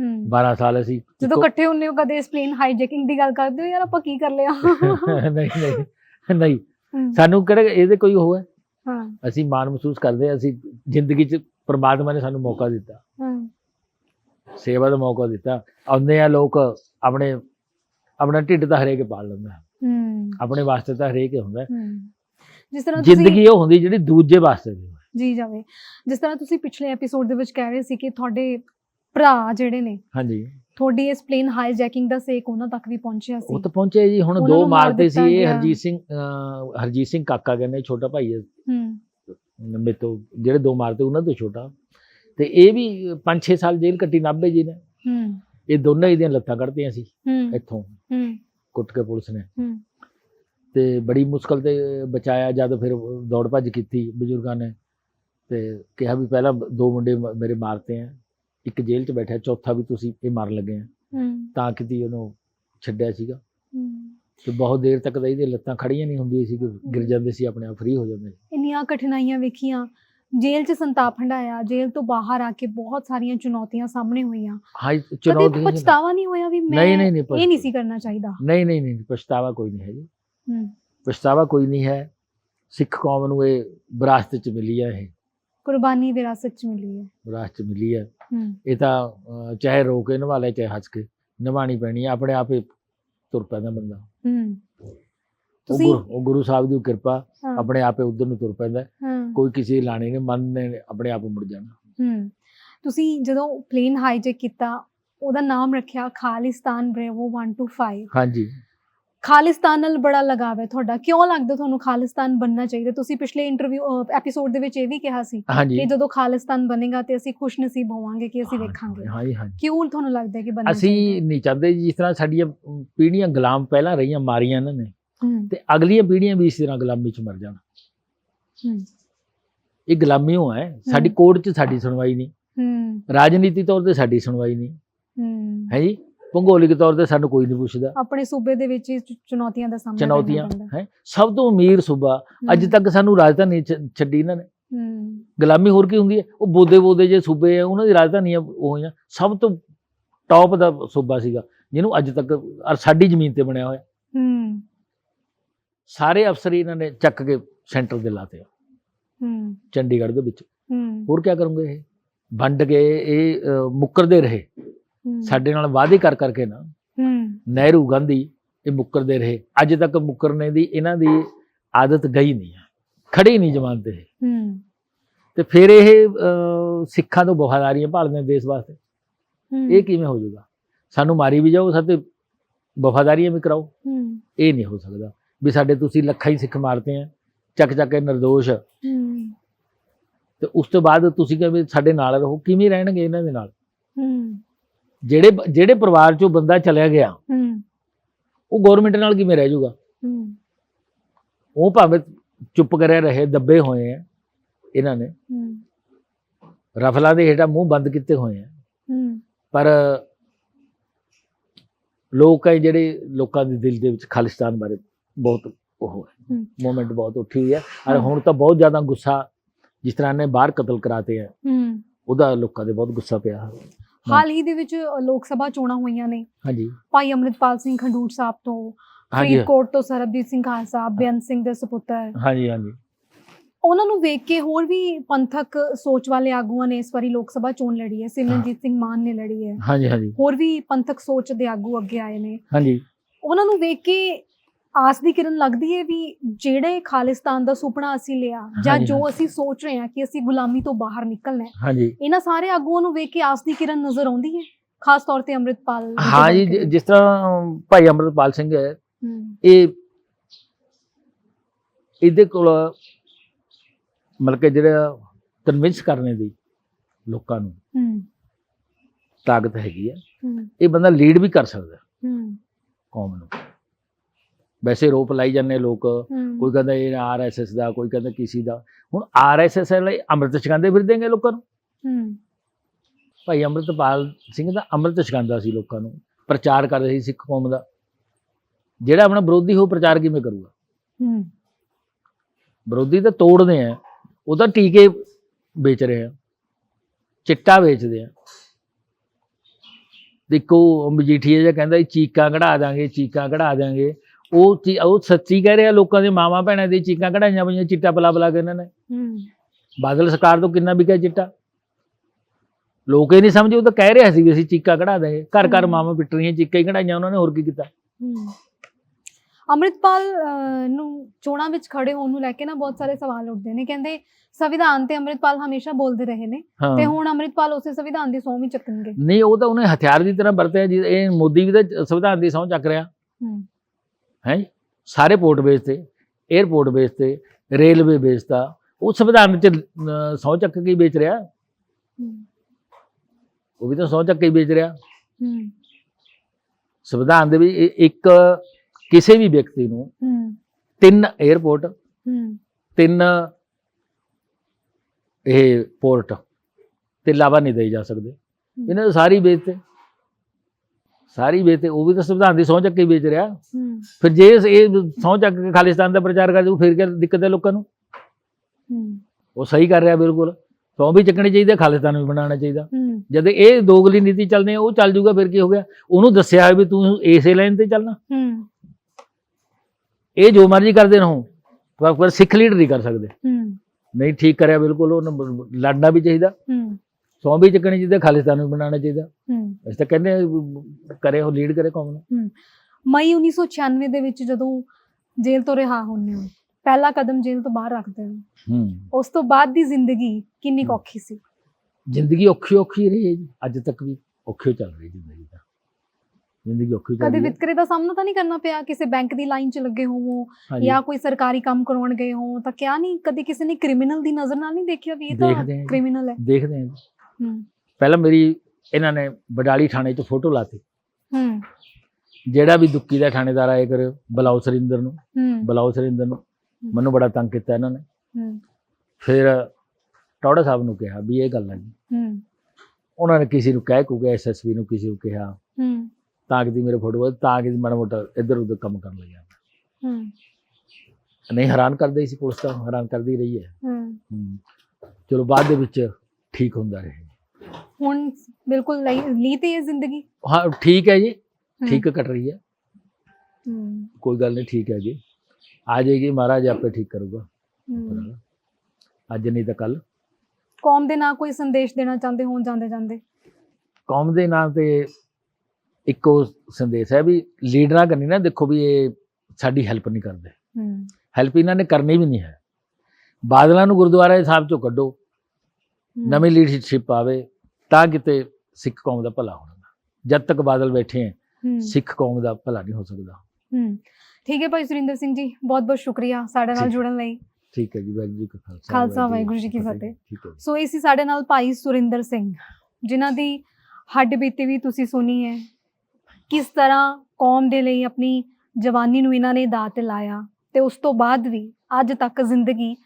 ਹੂੰ। 12 ਸਾਲ ਅਸੀਂ ਜਦੋਂ ਇੱਕੋ- ਇਕੱਠੇ ਹੁੰਨੇ ਹੋ ਕਦੇ ਇਸ ਪਲੇਨ ਹਾਈਜੈਕਿੰਗ ਦੀ ਗੱਲ ਕਰਦੇ ਹੋ ਯਾਰ ਆਪਾਂ ਕੀ ਕਰ ਲਿਆ? ਨਹੀਂ ਨਹੀਂ ਨਹੀਂ। ਹੂੰ, ਸਾਨੂੰ ਕਿਹੜਾ ਇਹਦੇ ਕੋਈ ਉਹ ਹੈ? ਹਾਂ। ਅਸੀਂ ਮਾਣ ਮਹਿਸੂਸ ਕਰਦੇ ਹਾਂ ਅਸੀਂ ਜ਼ਿੰਦਗੀ 'ਚ ਪ੍ਰਮਾਤਮਾ ਨੇ ਸਾਨੂੰ ਮੌਕਾ ਦਿੱਤਾ। ਹਾਂ। ਸੇਵਾ ਦਾ ਮੌਕਾ ਦਿੱਤਾ ਆਉਂਦੇ ਆ ਲੋਕ ਆਪਣੇ ਆਪਣਾ ਢਿੱਡ ਤਾਂ ਹਰੇਕ ਪਾਲ ਲੈਂਦਾ। ਹੂੰ। ਆਪਣੇ ਵਾਸਤੇ ਤਾਂ ਹਰੇਕ ਹੀ ਹੁੰਦਾ। ਜਿਸ ਤਰ੍ਹਾਂ ਤੁਸੀਂ ਜ਼ਿੰਦਗੀ ਉਹ ਹੁੰਦੀ ਜਿਹੜੀ ਦੂਜੇ ਵਾਸਤੇ ਦੀ ਜੀ ਜਾਵੇ। ਜਿਸ ਤਰ੍ਹਾਂ ਤੁਸੀਂ ਪਿਛਲੇ ਐਪੀਸੋਡ ਦੇ ਵਿੱਚ ਕਹਿ ਰਹੇ ਸੀ ਕਿ ਤੁਹਾਡੇ ਭਰਾ ਜਿਹੜੇ ਨੇ ਹਾਂਜੀ। ਤੁਹਾਡੀ ਇਸ ਪਲੇਨ ਹਾਈਜੈਕਿੰਗ ਦਾ ਸੇਕ ਉਹਨਾਂ ਤੱਕ ਵੀ ਪਹੁੰਚਿਆ ਸੀ? ਉਹ ਤਾਂ ਪਹੁੰਚੇ ਜੀ ਹੁਣ ਦੋ ਮਾਰਦੇ ਸੀ ਇਹ। ਹਰਜੀਤ ਸਿੰਘ ਹਰਜੀਤ ਸਿੰਘ ਕਾਕਾ ਕਹਿੰਦੇ ਛੋਟਾ ਭਾਈ ਹੈ। ਹੂੰ। ਮੇਰੇ ਤੋਂ ਜਿਹੜੇ ਦੋ ਮਾਰਦੇ ਉਹਨਾਂ ਤੋਂ ਛੋਟਾ। ਤੇ ਇਹ ਵੀ 5-6 ਸਾਲ ਜੇਲ੍ਹ ਕੱਟੀ ਨਾਭੇ ਜੀ ਨੇ। ਹੂੰ। ਇਹ ਦੋਨਾਂ ਇਹਦੀਆਂ ਲੱਤਾਂ ਕੱਢਤੀਆਂ ਸੀ ਹੂੰ। ਇੱਥੋਂ। ਹੂੰ। ਕੁੱਟ ਕੇ ਪੁਲਿਸ ਨੇ। ਹੂੰ। ਤੇ ਬੜੀ ਮੁਸ਼ਕਲ ਤੇ ਬਚਾਇਆ ਜਦ ਫਿਰ ਦੌੜ ਭੱਜ ਕੀਤੀ ਬਜ਼ੁਰਗਾਂ ਨੇ। ਤੇ ਕਿਹਾ ਵੀ ਪਹਿਲਾਂ ਦੋ ਮੁੰਡੇ ਮੇਰੇ ਮਾਰਤੇ ਆ। ਇੱਕ ਜੇਲ੍ਹ 'ਚ ਬੈਠਾ ਚੌਥਾ ਵੀ ਤੁਸੀਂ ਇਹ ਮਾਰਨ ਲੱਗੇ ਆ। ਹੂੰ। ਤਾਂ ਕਿਤੇ ਉਹਨੂੰ ਛੱਡਿਆ ਸੀਗਾ। ਹੂੰ। ਤੇ ਬਹੁਤ ਦੇਰ ਤੱਕ ਤਾਂ ਇਹਦੀਆਂ ਲੱਤਾਂ ਖੜੀਆਂ ਨਹੀਂ ਹੁੰਦੀਆਂ ਸੀ ਕਿ ਗਿਰ ਜਾਂਦੇ ਸੀ ਆਪਣੇ ਆਪ ਫ੍ਰੀ ਹੋ ਜਾਂਦੇ ਸੀ। ਇੰਨੀਆਂ ਕਠਿਨਾਈਆਂ ਵੇਖੀਆਂ। ਜੇਲ੍ਹ 'ਚ ਸੰਤਾਪ ਹੰਡਾਇਆ ਜੇਲ੍ਹ ਤੋਂ ਬਾਹਰ ਆ ਕੇ ਬਹੁਤ ਸਾਰੀਆਂ ਚੁਣੌਤੀਆਂ ਸਾਹਮਣੇ ਹੋਈਆਂ। ਹਾਂ ਕਦੇ ਚੁਣੌਤੀ ਪਛਤਾਵਾ ਨਹੀਂ ਹੋਇਆ ਵੀ ਮੈਂ ਨਹੀਂ ਨਹੀਂ ਨਹੀਂ ਇਹ ਨਹੀਂ ਸੀ ਕਰਨਾ ਚਾਹੀਦਾ? ਨਹੀਂ ਨਹੀਂ ਨਹੀਂ ਪਛਤਾਵਾ ਕੋਈ ਨਹੀਂ ਹੈ ਜੀ। ਹੂੰ। ਪਛਤਾਵਾ ਕੋਈ ਨਹੀਂ ਹੈ। ਸਿੱਖ ਕੌਮ ਨੂੰ ਇਹ ਵਿਰਾਸਤ 'ਚ ਮਿਲੀ ਹੈ ਇਹ। ਕੁਰਬਾਨੀ ਵਿਰਾਸਤ 'ਚ ਮਿਲੀ ਹੈ। ਵਿਰਾਸਤ 'ਚ ਮਿਲੀ ਹੈ ਹੂੰ। ਇਹ ਤਾਂ ਚਾਹੇ ਰੋ ਕੇ ਨਿਭਾ ਲੈ ਚਾਹੇ ਹੱਸ ਕੇ ਨਿਭਾਣੀ ਪੈਣੀ ਹੈ ਆਪਣੇ ਆਪੇ ਤੁਰ ਪੈਂਦਾ ਬੰਦਾ। ਹੂੰ। ਤੁਸੀਂ ਉਹ ਗੁਰੂ ਸਾਹਿਬ ਦੀ ਕਿਰਪਾ ਆਪਣੇ ਆਪੇ ਉਧਰ ਨੂੰ ਤੁਰ ਪੈਂਦਾ ਕੋਈ ਕਿਸੇ ਲਾਣੀ ਨੇ ਮਨ ਨੇ ਆਪਣੇ ਆਪ ਮੁੜ ਜਾਣਾ। ਹੂੰ। ਤੁਸੀਂ ਜਦੋਂ ਪਲੇਨ ਹਾਈਜੈਕ ਕੀਤਾ ਉਹਦਾ ਨਾਮ ਰੱਖਿਆ ਖਾਲਿਸਤਾਨ ਬ੍ਰੇਵੋ 125 ਹਾਂਜੀ। ਖਾਲਿਸਤਾਨ ਨਾਲ ਬੜਾ ਲਗਾਵ ਹੈ ਤੁਹਾਡਾ। ਕਿਉਂ ਲੱਗਦਾ ਤੁਹਾਨੂੰ ਖਾਲਿਸਤਾਨ ਬਣਨਾ ਚਾਹੀਦਾ? ਤੁਸੀਂ ਪਿਛਲੇ ਇੰਟਰਵਿਊ ਐਪੀਸੋਡ ਦੇ ਵਿੱਚ ਇਹ ਵੀ ਕਿਹਾ ਸੀ ਕਿ ਜਦੋਂ ਖਾਲਿਸਤਾਨ ਬਣੇਗਾ ਤੇ ਅਸੀਂ ਖੁਸ਼ ਨਸੀਬ ਹੋਵਾਂਗੇ ਕਿ ਅਸੀਂ ਵੇਖਾਂਗੇ। ਹਾਂਜੀ ਹਾਂਜੀ। ਕਿਉਂ ਤੁਹਾਨੂੰ ਲੱਗਦਾ ਕਿ ਬਣਨਾ ਅਸੀਂ ਨਹੀਂ ਚਾਹੁੰਦੇ ਜਿਸ ਤਰ੍ਹਾਂ ਸਾਡੀਆਂ ਅਮ, ਪੀੜ੍ਹੀਆਂ ਗੁਲਾਮ ਪਹਿਲਾਂ ਰਹੀਆਂ ਮਾਰੀਆਂ ਇਹਨਾਂ ਨੇ। ਤੇ ਅਗਲੀਆਂ ਪੀੜ੍ਹੀਆਂ ਵੀ ਇਸੇ ਤਰ੍ਹਾਂ ਗੁਲਾਮੀ 'ਚ ਮਰ ਜਾਣ। ਇਹ ਗੁਲਾਮੀ ਹੋ ਹੈ। ਸਾਡੀ ਕੋਰਟ 'ਚ ਸਾਡੀ ਸੁਣਵਾਈ ਨਹੀਂ। ਹੂੰ। ਰਾਜਨੀਤੀ ਤੌਰ ਤੇ ਸਾਡੀ ਸੁਣਵਾਈ ਨਹੀਂ। ਹੂੰ। ਹੈ ਜੀ? ਭੂਗੋਲਿਕ ਤੌਰ ਤੇ ਸਾਨੂੰ ਕੋਈ ਨਹੀਂ ਪੁੱਛਦਾ। ਆਪਣੇ ਸੂਬੇ ਦੇ ਵਿੱਚ ਹੀ ਚੁ- ਚੁਣੌਤੀਆਂ ਦਾ ਸਾਹਮਣਾ ਚੁਣੌਤੀਆਂ ਹੈ? ਸਭ ਤੋਂ ਅਮੀਰ ਸੂਬਾ ਅੱਜ ਤੱਕ ਸਾਨੂੰ ਰਾਜਧਾਨੀ ਛੱਡੀ ਇਹਨਾਂ ਨੇ। ਹੂੰ। ਗੁਲਾਮੀ ਹੋਰ ਕੀ ਹੁੰਦੀ ਹੈ? ਉਹ ਬੋਦੇ ਬੋਦੇ ਜੇ ਸੂਬੇ ਆ ਉਹਨਾਂ ਦੀ ਰਾਜਧਾਨੀਆਂ ਉਹ ਹੋਈਆਂ। ਸਭ ਤੋਂ ਟੌਪ ਦਾ ਸੂਬਾ ਸੀਗਾ ਜਿਹਨੂੰ ਅੱਜ ਤੱਕ ਸਾਡੀ ਜ਼ਮੀਨ ਤੇ ਬਣਿਆ ਹੋਇਆ। ਹੂੰ। ਸਾਰੇ ਅਫਸਰ ਇਹਨਾਂ ਨੇ ਚੱਕ ਕੇ ਸੈਂਟਰ ਦੇ ਲਾਤੇ ਹੂੰ। ਚੰਡੀਗੜ੍ਹ ਦੇ ਵਿੱਚ। ਹੂੰ। ਹੋਰ ਕੀ ਕਰੋਗੇ ਇਹ? ਵੰਡ ਕੇ ਇਹ ਮੁੱਕਰਦੇ ਰਹੇ। ਸਾਡੇ ਨਾਲ ਵਾਅਦੇ ਕਰ ਕਰਕੇ ਨਾ ਹੂੰ। ਨਹਿਰੂ ਗਾਂਧੀ ਇਹ ਮੁੱਕਰਦੇ ਰਹੇ। ਅੱਜ ਤੱਕ ਮੁੱਕਰਨੇ ਦੀ ਇਹਨਾਂ ਦੀ ਆਦਤ ਗਈ ਨਹੀਂ ਖੜੀ ਨਹੀਂ ਜਮਾਨ ਤੇ ਤੇ ਫਿਰ ਇਹ ਸਿੱਖਾਂ ਤੋਂ ਵਫਾਦਾਰੀਆਂ ਭਾਲਦੇ ਦੇਸ਼ ਵਾਸਤੇ। ਇਹ ਕਿਵੇਂ ਹੋ ਜਾਊਗਾ? ਸਾਨੂੰ ਮਾਰੀ ਵੀ ਜਾਓ ਸਾਤੇ ਵਫਾਦਾਰੀਆਂ ਵੀ ਕਰਾਓ। ਇਹ ਨਹੀਂ ਹੋ ਸਕਦਾ। ਵੀ ਸਾਡੇ ਤੁਸੀਂ ਲੱਖਾਂ ਹੀ ਸਿੱਖ ਮਾਰਤੇ ਆ, ਚੱਕ ਚੱਕ ਕੇ ਨਿਰਦੋਸ਼। ਤੇ ਉਸ ਤੋਂ ਬਾਅਦ ਤੁਸੀਂ ਕਹਿੰਦੇ ਸਾਡੇ ਨਾਲ ਰਹੋ, ਕਿਵੇਂ ਰਹਿਣਗੇ ਇਹਨਾਂ ਦੇ ਨਾਲ? ਜਿਹੜੇ ਜਿਹੜੇ ਪਰਿਵਾਰ ਚੋਂ ਬੰਦਾ ਚਲਿਆ ਗਿਆ, ਉਹ ਗਵਰਨਮੈਂਟ ਨਾਲ ਕਿਵੇਂ ਰਹਿ ਜਾਊਗਾ? ਉਹ ਭਾਵੇਂ ਚੁੱਪ ਕਰਿਆ ਰਹੇ, ਦੱਬੇ ਹੋਏ ਆ ਇਹਨਾਂ ਨੇ। ਰਫਲਾਂ ਦੇ ਹੇਠਾਂ ਮੂੰਹ ਬੰਦ ਕੀਤੇ ਹੋਏ ਆ। ਪਰ ਲੋਕ ਹੈ ਜਿਹੜੇ ਲੋਕਾਂ ਦੇ ਦਿਲ ਦੇ ਵਿੱਚ ਖਾਲਿਸਤਾਨ ਬਾਰੇ ਬਹੁਤ ਉਹ ਹੈ। ਹੂੰ। ਮੂਵਮੈਂਟ ਬਹੁਤ ਉੱਠੀ ਹੈ। ਔਰ ਹੂੰ। ਹੁਣ ਤਾਂ ਬਹੁਤ ਜ਼ਿਆਦਾ ਗੁੱਸਾ ਜਿਸ ਤਰ੍ਹਾਂ ਨੇ ਬਾਹਰ ਕਤਲ ਕਰਾਤੇ ਆ। ਹੂੰ। ਉਹਦਾ ਲੋਕਾਂ ਦੇ ਬਹੁਤ ਗੁੱਸਾ ਪਿਆ। ਹਾਲ ਹੀ ਦੇ ਵਿੱਚ ਲੋਕ ਸਭਾ ਚੋਣਾਂ ਹੋਈਆਂ ਨੇ। ਹਾਂਜੀ। ਭਾਈ ਅੰਮ੍ਰਿਤਪਾਲ ਸਿੰਘ ਖੰਡੂਰ ਸਾਹਿਬ ਤੋਂ ਫਰੀਦਕੋਟ ਤੋਂ ਸਰਬਜੀਤ ਸਿੰਘ ਖਾਲਸਾ ਬੇਅੰਤ ਸਿੰਘ ਦੇ ਸੁਪੁੱਤਰ। ਹਾਂਜੀ ਹਾਂਜੀ। ਉਹਨਾਂ ਨੂੰ ਵੇਖ ਕੇ ਹੋਰ ਵੀ ਪੰਥਕ ਸੋਚ ਵਾਲੇ ਆਗੂਆਂ ਨੇ ਇਸ ਵਾਰੀ ਲੋਕ ਸਭਾ ਚੋਣ ਲੜੀ ਹੈ। ਸਿਮਰਨਜੀਤ ਸਿੰਘ ਮਾਨ ਨੇ ਲੜੀ ਹੈ। ਹਾਂਜੀ ਹਾਂਜੀ। ਹੋਰ ਵੀ ਪੰਥਕ ਸੋਚ ਦੇ ਆਗੂ ਅੱਗੇ ਆਏ ਨੇ। ਹਾਂਜੀ। ਉਹਨਾਂ ਨੂੰ ਵੇਖ ਕੇ ਆਸ ਦੀ ਕਿਰਨ ਲੱਗਦੀ ਹੈ ਵੀ ਜਿਹੜੇ ਖਾਲਿਸਤਾਨ ਦਾ ਸੁਪਨਾ ਅਸੀਂ ਲਿਆ ਜਾਂ ਜੋ। ਅਸੀਂ ਸੋਚ ਰਹੇ ਹਾਂ ਕਿ ਅਸੀਂ ਗੁਲਾਮੀ ਤੋਂ ਬਾਹਰ ਨਿਕਲਣਾ ਹੈ ਹਾਂਜੀ। ਇਹਨਾਂ ਸਾਰੇ ਆਗੂਆਂ ਨੂੰ ਵੇਖ ਕੇ ਆਸ ਦੀ ਕਿਰਨ ਨਜ਼ਰ ਆਉਂਦੀ ਹੈ ਖਾਸ ਤੌਰ ਤੇ ਅੰਮ੍ਰਿਤਪਾਲ ਹਾਂ ਜੀ। ਜਿਸ ਤਰ੍ਹਾਂ ਭਾਈ ਅਮਰਪਾਲ ਸਿੰਘ ਹੈ ਇਹ ਇਹਦੇ ਕੋਲ ਮਤਲਬ ਕਿ ਜਿਹੜਾ ਕਨਵਿੰਸ ਕਰਨੇ ਦੀ ਲੋਕਾਂ ਨੂੰ ਹੂੰ। ਤਾਕਤ ਹੈਗੀ ਹੂੰ। ਇਹ ਬੰਦਾ ਲੀਡ ਵੀ ਕਰ ਸਕਦਾ ਹੂੰ। ਕੌਮ ਨੂੰ। ਵੈਸੇ ਰੋਪ ਲਾਈ ਜਾਂਦੇ ਲੋਕ। ਕੋਈ ਕਹਿੰਦਾ ਇਹ ਆਰਐਸਐਸ ਦਾ ਕੋਈ ਕਹਿੰਦਾ ਕਿਸੇ ਦਾ। ਹੁਣ ਆਰਐਸਐਸ ਲਈ ਅੰਮ੍ਰਿਤ ਛਕਾਉਂਦੇ ਫਿਰਦੇਗੇ ਲੋਕਾਂ ਨੂੰ? ਹੂੰ। ਭਾਈ ਅੰਮ੍ਰਿਤਪਾਲ ਸਿੰਘ ਦਾ ਅੰਮ੍ਰਿਤ ਛਕਾਉਂਦਾ ਸੀ ਲੋਕਾਂ ਨੂੰ ਪ੍ਰਚਾਰ ਕਰ ਰਹੀ ਸਿੱਖ ਕੌਮ ਦਾ। ਜਿਹੜਾ ਆਪਣਾ ਵਿਰੋਧੀ ਹੋ ਪ੍ਰਚਾਰ ਕਿਵੇਂ ਕਰੂਗਾ? ਹੂੰ। ਵਿਰੋਧੀ ਤਾਂ ਤੋੜਦੇ ਆ ਉਹ ਤਾਂ ਟੀਕੇ ਵੇਚ ਰਹੇ ਆ ਚਿੱਟਾ ਵੇਚਦੇ ਆ। ਦੇਖੋ ਮਜੀਠੀਆ ਜਿਹਾ ਕਹਿੰਦਾ ਸੀ, ਚੀਕਾਂ ਕਢਾ ਦਾਂਗੇ ਚੀਕਾਂ ਕਢਾ ਦਾਂਗੇ ਉਹ ਚੀ- ਉਹ ਸੱਚੀ ਕਹਿ ਰਿਹਾ ਲੋਕਾਂ ਦੇ ਮਾਵਾਂ ਭੈਣਾਂ ਦੀ ਚੀਕਾਂ ਕਢਾਈਆਂ ਪਈਆਂ ਚਿੱਟਾ ਬਲਾ ਬਲਾ ਕੇ ਇਹਨਾਂ ਨੇ। ਹੂੰ। ਬਾਦਲ ਸਰਕਾਰ ਤੋਂ ਕਿੰਨਾ ਵਿਕਿਆ ਚਿੱਟਾ? ਲੋਕ ਇਹ ਨਹੀਂ ਸਮਝੇ ਉਹ ਤਾਂ ਕਹਿ ਰਿਹਾ ਸੀ ਵੀ ਅਸੀਂ ਚੀਕਾਂ ਕਢਾ ਦਾਂਗੇ ਘਰ ਘਰ ਹਮ। ਮਾਵਾਂ ਪਿੱਟ ਰਹੀਆਂ ਚੀਕਾਂ ਹੀ ਕਢਾਈਆਂ ਉਹਨਾਂ ਨੇ ਹੋਰ ਕੀ ਕੀਤਾ? ਹਮ। ਅੰਮ੍ਰਿਤਪਾਲ ਅਹ, ਨੂੰ ਚੋਣਾਂ ਵਿੱਚ ਖੜੇ ਹੋਣ ਨੂੰ ਲੈ ਕੇ ਨਾ ਬਹੁਤ ਸਾਰੇ ਸਵਾਲ ਉੱਠਦੇ ਨੇ। ਕਹਿੰਦੇ ਸੰਵਿਧਾਨ ਤੇ ਅੰਮ੍ਰਿਤਪਾਲ ਹਮੇਸ਼ਾ ਬੋਲਦੇ ਰਹੇ ਨੇ ਹਾਂ। ਤੇ ਹੁਣ ਅੰਮ੍ਰਿਤਪਾਲ ਉਸੇ ਸੰਵਿਧਾਨ ਦੀ ਸਹੁੰ ਵੀ ਚੱਕਣਗੇ। ਨਹੀਂ ਉਹ ਤਾਂ ਉਹਨੇ ਹਥਿਆਰ ਦੀ ਤਰ੍ਹਾਂ ਵਰਤਿਆ ਜੀ। ਇਹ ਮੋਦੀ ਵੀ ਤਾਂ ਸੰਵਿਧਾਨ ਦੀ ਸਹੁੰ ਚੱਕ ਰਿਹਾ। ਹੂੰ। ਹੈ ਸਾਰੇ ਪੋਰਟ ਬੇਸ ਤੇ 에ਅਰਪੋਰਟ ਬੇਸ ਤੇ ਰੇਲਵੇ ਬੇਸ ਦਾ ਉਹ ਸੰਵਿਧਾਨ ਚ ਅਹ, ਸਹੁੰ ਚੱਕ ਕੇ ਵੇਚ ਰਿਹਾ। ਉਹ ਵੀ ਤਾਂ ਸਹੁੰ ਚੱਕ ਕੇ ਵੇਚ ਰਿਹਾ। ਸੰਵਿਧਾਨ ਦੇ ਵੀ ਇੱਕ ਕਿਸੇ ਵੀ ਵਿਅਕਤੀ ਨੂੰ ਤਿੰਨ 에ਅਰਪੋਰਟ ਤਿੰਨ ਇਹ ਪੋਰਟ ਤੇ ਲਾਵਾ ਨਹੀਂ ਦੇਈ ਜਾ ਸਕਦੇ। ਇਹਨਾਂ ਦੇ ਸਾਰੀ ਵੇਚਤੇ ਸਾਰੀ ਵੇਚ ਤੇ ਉਹ ਵੀ ਤਾਂ ਸੰਵਿਧਾਨ ਦੀ ਸਹੁੰ ਚੱਕ ਕੇ ਵੇਚ ਰਿਹਾ। ਫਿਰ ਜੇ ਇਹ ਸਹੁੰ ਚੱਕ ਕੇ ਖਾਲਿਸਤਾਨ ਦਾ ਪ੍ਰਚਾਰ ਕਰਦੇ ਉਹ ਫਿਰ ਕੀ ਦਿੱਕਤ ਹੈ ਲੋਕਾਂ ਨੂੰ? ਉਹ ਸਹੀ ਕਰ ਰਿਹਾ ਬਿਲਕੁਲ। ਸਹੁੰ ਵੀ ਚੱਕਣੀ ਚਾਹੀਦੀ ਹੈ ਖਾਲਿਸਤਾਨ ਵੀ ਬਣਾਉਣਾ ਚਾਹੀਦਾ। ਜਦ ਇਹ ਦੋਗਲੀ ਨੀਤੀ ਚੱਲਦੀ ਉਹ ਚੱਲ ਜੂਗਾ ਫਿਰ ਕੀ ਹੋ ਗਿਆ? ਉਹਨੂੰ ਦੱਸਿਆ ਹੋਇਆ ਵੀ ਤੂੰ ਇਸੇ ਲਾਈਨ ਤੇ ਚੱਲਣਾ। ਇਹ ਜੋ ਮਰਜ਼ੀ ਕਰਦੇ ਰਹੋ ਪਰ ਸਿੱਖ ਲੀਡਰ ਨਹੀਂ ਕਰ ਸਕਦੇ। ਨਹੀਂ ਠੀਕ ਕਰਿਆ ਬਿਲਕੁਲ ਉਹਨੂੰ ਲੜਨਾ ਵੀ ਚਾਹੀਦਾ। ਸਹੁੰ ਵੀ ਚੱਕਣੀ ਚਾਹੀਦੀ ਖਾਲਿਸਤਾਨ ਵੀ ਬਣਾਉਣਾ ਚਾਹੀਦਾ। ਅਸੀਂ ਤਾਂ ਕਹਿੰਦੇ ਹਾਂ ਕਰੇ ਉਹ ਲੀਡ ਕਰੇ ਕੌਮ ਨੂੰ। ਮਈ 1996 ਦੇ ਵਿੱਚ ਜਦੋਂ ਜੇਲ੍ਹ ਤੋਂ ਰਿਹਾ ਹੁੰਦੇ ਹੋ ਪਹਿਲਾ ਕਦਮ ਜੇਲ੍ਹ ਤੋਂ ਬਾਹਰ ਰੱਖਦੇ ਹੋ। ਹੂੰ। ਉਸ ਤੋਂ ਬਾਅਦ ਦੀ ਜ਼ਿੰਦਗੀ ਕਿੰਨੀ ਕੁ ਔਖੀ ਸੀ? ਜ਼ਿੰਦਗੀ ਔਖੀ ਔਖੀ ਰਹੀ ਹੈ ਜੀ। ਅੱਜ ਤੱਕ ਵੀ ਔਖੀ ਚੱਲ ਰਹੀ ਜ਼ਿੰਦਗੀ ਤਾਂ। ਜ਼ਿੰਦਗੀ ਔਖੀ ਚੱਲ ਕਦੇ ਰਹੀ ਹੈ। ਵਿਤਕਰੇ ਦਾ ਸਾਹਮਣਾ ਤਾਂ ਨਹੀਂ ਕਰਨਾ ਪਿਆ ਕਿਸੇ ਬੈਂਕ ਦੀ ਲਾਈਨ 'ਚ ਲੱਗੇ ਹੋਵੋ ਹਾਂਜੀ, ਜਾਂ ਕੋਈ ਸਰਕਾਰੀ ਕੰਮ ਕਰਵਾਉਣ ਗਏ ਹੋ ਤਾਂ ਕਿਆ ਨਹੀਂ ਕਦੇ ਕਿਸੇ ਨੇ ਕ੍ਰਿਮੀਨਲ ਦੀ ਨਜ਼ਰ ਨਾਲ ਨਹੀਂ ਦੇਖਿਆ ਵੀ ਇਹ ਤਾਂ ਦੇਖਦੇ ਹਾਂ ਜੀ। ਕ੍ਰਿਮੀਨਲ ਹੈ। ਦੇਖਦੇ ਹਾਂ ਜੀ। ਹੂੰ। ਪਹਿਲਾਂ ਮੇਰੀ ਇਹਨਾਂ ਨੇ ਬਡਾਲੀ ਥਾਣੇ 'ਚ ਫੋਟੋ ਲਾਤੀ। ਹੂੰ। ਜਿਹੜਾ ਵੀ ਦੁੱਕੀ ਦਾ ਥਾਣੇਦਾਰ ਆਏ ਕਰੇ ਬਲਾਉ ਸਰਿੰਦਰ ਨੂੰ। ਹੂੰ। ਬਲਾਉ ਸਰਿੰਦਰ ਨੂੰ। ਮੈਨੂੰ ਬੜਾ ਤੰਗ ਕੀਤਾ ਇਹਨਾਂ ਨੇ। ਹੂੰ। ਫਿਰ ਟੌੜਾ ਸਾਹਿਬ ਨੂੰ ਕਿਹਾ ਵੀ ਇਹ ਗੱਲ ਹੈ ਹੂੰ। ਉਹਨਾਂ ਨੇ ਕਿਸੇ ਨੂੰ ਕਹਿ ਕੂ ਗਿਆ ਐਸਐਸਪੀ ਨੂੰ ਕਿਸੇ ਨੂੰ ਕਿਹਾ। ਹੂੰ। ਤਾਂ ਕਿ ਮੇਰੇ ਫੋਟੋ ਤਾਂ ਕਿ ਮਾੜਾ ਮੋਟਾ ਇੱਧਰ ਉੱਧਰ ਕੰਮ ਕਰਨ ਲੱਗਿਆ ਹੂੰ। ਨਹੀਂ ਹੈਰਾਨ ਕਰਦੇ ਸੀ ਪੁਲਿਸ ਤਾਂ ਹੈਰਾਨ ਕਰਦੀ ਰਹੀ ਹੈ। ਹੂੰ। ਚਲੋ ਬਾਅਦ ਦੇ ਵਿੱਚ ਠੀਕ ਹੁੰਦਾ ਰਹੇ। ਹੁਣ ਬਿਲਕੁਲ ਲਈ ਲਈ ਤੇ ਇਹ ਜ਼ਿੰਦਗੀ। ਹਾਂ ਠੀਕ ਹੈ ਜੀ। ਹੂੰ, ਠੀਕ ਕੱਟ ਰਹੀ ਹੈ। ਹੂੰ, ਕੋਈ ਗੱਲ ਨਹੀਂ ਠੀਕ ਹੈ ਜੀ। ਆ ਜਾਏਗੀ ਮਹਾਰਾਜ ਆਪੇ ਠੀਕ ਕਰੂਗਾ। ਹੂੰ। ਅੱਜ ਨਹੀਂ ਤਾਂ ਕੱਲ ਕੌਮ ਦੇ ਨਾਂ ਕੋਈ ਸੰਦੇਸ਼ ਦੇਣਾ ਚਾਹੁੰਦੇ ਹੋਣ ਜਾਂਦੇ ਜਾਂਦੇ? ਕੌਮ ਦੇ ਨਾਮ ਤੇ ਇੱਕੋ ਸੰਦੇਸ਼ ਹੈ ਵੀ ਲੀਡਰਾਂ ਕਰਨੀ ਨਾ ਦੇਖੋ ਵੀ ਇਹ ਸਾਡੀ ਹੈਲਪ ਨਹੀਂ ਕਰਦੇ। ਹੈਲਪ ਇਹਨਾਂ ਨੇ ਕਰਨੀ ਵੀ ਨਹੀਂ ਹੈ। ਬਾਦਲਾਂ ਨੂੰ ਗੁਰਦੁਆਰਾ ਸਾਹਿਬ ਚੋਂ ਕੱਢੋ। ਨਵੀਂ ਲੀਡਰਸ਼ਿਪ ਆਵੇ ਤਾਂ ਕਿਤੇ ਸਿੱਖ ਕੌਮ ਦਾ ਭਲਾ ਹੋਣਾ। ਜਦ ਤੱਕ ਬਾਦਲ ਬੈਠੇ ਹੈ ਸਿੱਖ ਕੌਮ ਦਾ ਭਲਾ ਨਹੀਂ ਹੋ ਸਕਦਾ। ਹੂੰ। ਠੀਕ ਹੈ ਭਾਈ ਸੁਰਿੰਦਰ ਸਿੰਘ ਜੀ ਬਹੁਤ ਬਹੁਤ ਸ਼ੁਕਰੀਆ ਸਾਡੇ ਨਾਲ। ਜੁੜਨ ਲਈ। ਠੀਕ ਹੈ ਜੀ ਵਾਹਿਗੁਰੂ ਜੀ ਕਾ ਖਾਲਸਾ ਖਾਲਸਾ, ਵਾਹਿਗੁਰੂ ਜੀ ਕੀ ਫਤਿਹ। ਸੋ ਇਹ ਸੀ ਸਾਡੇ ਨਾਲ ਭਾਈ ਸੁਰਿੰਦਰ ਸਿੰਘ ਜਿਨ੍ਹਾਂ ਦੀ ਹੱਡ ਬੀਤੀ ਵੀ ਤੁਸੀਂ ਸੁਣੀ ਹੈ। ਕਿਸ ਤਰ੍ਹਾਂ ਕੌਮ ਦੇ ਲਈ ਆਪਣੀ ਜਵਾਨੀ ਨੂੰ ਇਹਨਾਂ ਨੇ ਦਾਅ ਤੇ ਲਾਇਆ ਤੇ ਉਸ ਤੋਂ ਬਾਅਦ ਵੀ ਅੱਜ ਤੱਕ ਜ਼ਿੰਦਗੀ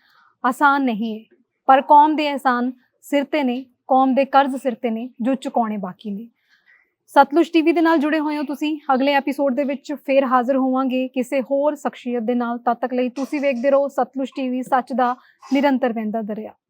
ਆਸਾਨ ਨਹੀਂ ਹੈ। ਪਰ ਕੌਮ ਦੇ ਅਹਿਸਾਨ ਸਿਰ ਤੇ ਨੇ, ਕੌਮ ਦੇ ਕਰਜ਼ ਸਿਰ ਤੇ ਨੇ, ਜੋ ਚੁਕਾਉਣੇ ਬਾਕੀ ਨੇ। ਸਤਲੁਜ ਟੀਵੀ ਦੇ ਨਾਲ ਜੁੜੇ ਹੋਏ ਹੋ ਤੁਸੀਂ। ਅਗਲੇ ਐਪੀਸੋਡ ਦੇ ਵਿੱਚ ਫੇਰ ਹਾਜ਼ਰ ਹੋਵਾਂਗੇ ਕਿਸੇ ਹੋਰ ਸ਼ਖਸੀਅਤ ਦੇ ਨਾਲ। ਤਦ ਤੱਕ ਲਈ ਤੁਸੀਂ ਵੇਖਦੇ ਰਹੋ ਸਤਲੁਜ ਟੀਵੀ, ਸੱਚ ਦਾ ਨਿਰੰਤਰ ਵਹਿੰਦਾ ਦਰਿਆ।